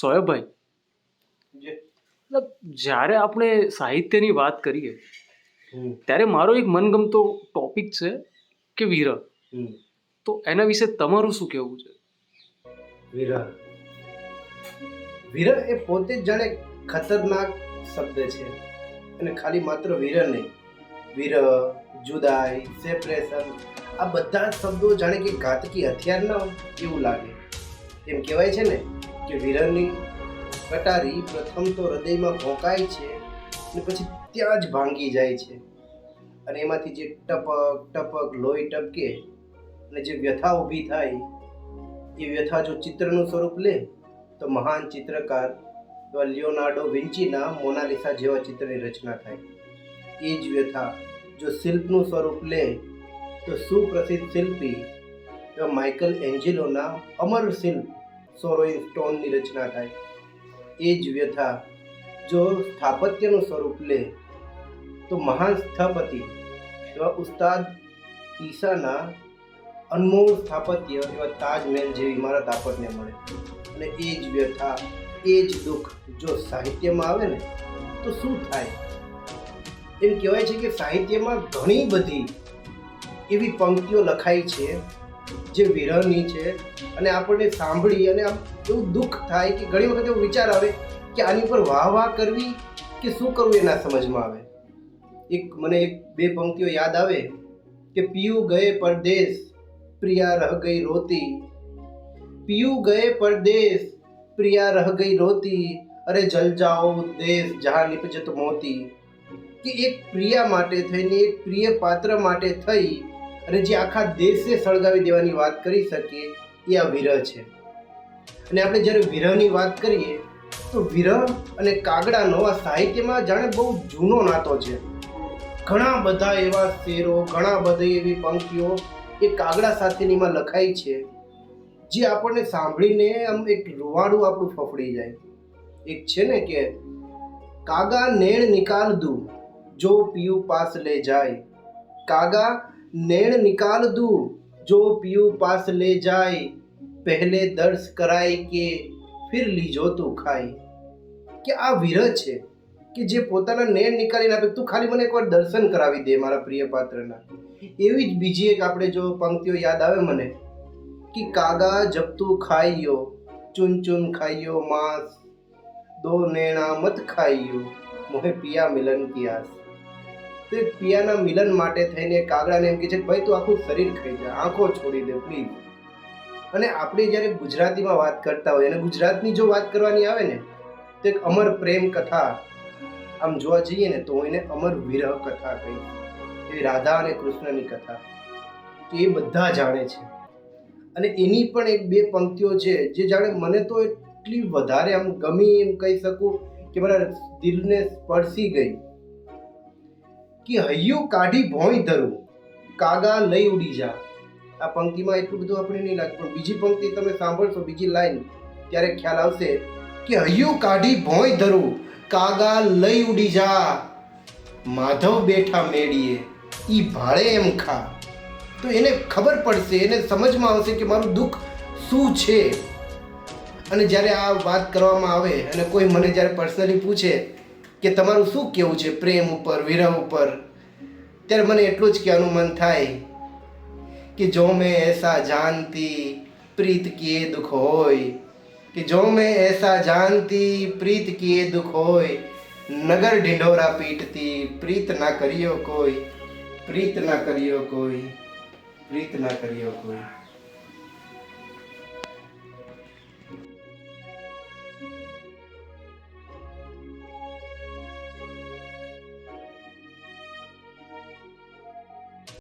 સોયબભાઈ. મતલબ જ્યારે આપણે સાહિત્યની વાત કરીએ ત્યારે મારો એક મનગમતો ટોપિક છે કે વિરહ. તો એના વિશે તમારું શું કહેવું છે? વિરહ. વિરહ એ પોતે જ જાણે ખતરનાક શબ્દ છે. અને ખાલી માત્ર વિરહ નહીં. વિરહ જુદાઈ સેપરેશન આ બધા શબ્દો જાણે કે ઘાતકી હથિયાર ન હોય એવું લાગે. એમ કહેવાય છે ને કે વિરલની કટારી પ્રથમ તો હૃદયમાં ભોંકાય છે અને પછી ત્યાં જ ભાંગી જાય છે. અને એમાંથી જે ટપક ટપક, લોહી ટપકે અને જે વ્યથા ઊભી થાય, એ વ્યથા જો ચિત્રનું સ્વરૂપ લે, તો મહાન ચિત્રકાર એવા લિયોનાર્ડો વિન્ચીના મોનાલિસા જેવા ચિત્રની રચના થાય. એ જ વ્યથા જો શિલ્પનું સ્વરૂપ લે, તો સુપ્રસિદ્ધ શિલ્પી એવા માઇકલ એન્જિલોના અમર શિલ્પ સોરોઇન સ્ટોનની રચના થાય. એ જ વ્યથા. જો સ્થાપત્યનું સ્વરૂપ લે, તો મહાન સ્થપતિ એવા ઉસ્તાદ ઈશાના અનમોલ સ્થાપત્ય એવા તાજમહેલ જેવી ઇમારત આપણને મળે. અને એ જ વ્યથા, એ જ દુઃખ જો સાહિત્યમાં આવે ને, તો શું થાય? એમ કહેવાય છે કે સાહિત્યમાં ઘણી બધી એવી પંક્તિઓ લખાઈ છે જે વિરહની છે અને આપણને સાંભળી અને એવું દુઃખ થાય કે ઘણી વખત એવો વિચાર આવે કે આની ઉપર વાહ વાહ કરવી કે શું કરવું એ ના સમજમાં આવે. એક મને એક બે પંક્તિઓ યાદ આવે કે પીયુ ગયે પરદેશ, પ્રિયા રહ ગઈ રોતી. પીયુ ગયે પરદેશ, પ્રિયા રહ ગઈ રોતી. અરે જલ જાઓ દેશ જહાં નિપજત મોતી. કે એક પ્રિયા માટે થઈને એક પ્રિય પાત્ર માટે થઈ અને જે આખા દેશને સળગાવી દેવાની વાત કરી શકીએ, એ આ વિરહ છે. અને આપણે જ્યારે વિરહની વાત કરીએ, તો વિરહ અને કાગડાનો આ સાહિત્યમાં જાણે બહુ જૂનો નાતો છે. ઘણા બધા એવા શેરો, ઘણા બધી એવી પંક્તિઓ એ કાગડા સાથેનીમાં લખાઈ છે, જે આપણને સાંભળીને આમ એક રૂવાડું આપણું ફફડી જાય. એક છે ને કે, કાગા નેણ નિકાલ દું, જો પીયું પાસ લે જાય. કાગા નેણ નિકાલ દું, જો પીયું પાસ લે જાય, પહેલે દર્શ કરાય કે ફિર લીજો તું ખાય. કે આ વિરહ છે કે જે પોતાના નેણ નીકાળીને આપે, તું ખાલી મને એકવાર દર્શન કરાવી દે મારા પ્રિય પાત્રના. એવી જ બીજી એક આપણે જો પંક્તિઓ યાદ આવે મને, કે કાગા જપતું ખાઈયો, ચૂન ચૂન ખાઈયો માંસ, દો નેણા મત ખાઈયો, મોહે પિયા મિલન કી આસ. તો પિયાના મિલન માટે થઈને કાગડાને એમ કહે છે, ભાઈ, તું આખું શરીર ખાઈ જા, આંખો છોડી દે પ્લીઝ અને આપણે જ્યારે ગુજરાતીમાં વાત કરતા હોય અને ગુજરાતની જો વાત કરવાની આવે ને, તો એક અમર પ્રેમ કથા આમ જોવા જઈએ ને, તો એને અમર વિરહ કથા કહી એ રાધા અને કૃષ્ણની કથા એ બધા જાણે છે. અને એની પણ એક બે પંક્તિઓ છે, જે જાણે મને તો એટલી વધારે આમ ગમી એમ કહી શકું કે મારા દિલને સ્પર્શી ગઈ. કે હૈયું કાઢી ભોંય ધરું કાગા લઈ ઉડી જા. આ પંક્તિમાં એટલું બધું આપણે નહીં લાગે પણ બીજી પંક્તિ તમે સાંભળશો, બીજી લાઈન, ત્યારે ખ્યાલ આવશે કે હૈયું કાઢી ભોંય ધરું કાગા લઈ ઉડી જા. માધવ બેઠા મેળીએ. ઈ ભાળે એમ ખા. તો એને ખબર પડશે, એને સમજમાં આવશે કે મારું દુઃખ શું છે. અને જ્યારે આ વાત કરવામાં આવે અને કોઈ મને જ્યારે પર્સનલી પૂછે કે તમારું શું કેવું છે? પ્રેમ ઉપર, વિરહ ઉપર? ત્યારે મને એટલું જ કહેવાનું મન થાય કે જો મેં એસા જાનતી પ્રીત કીએ દુઃખ હોય, કે જો મેં એસા જાનતી પ્રીત કીએ દુઃખ હોય, નગર ઢિંઢોરા પીટતી પ્રીત ના કર્યો કોઈ, પ્રીત ના કર્યો કોઈ, પ્રીત ના કર્યો કોઈ.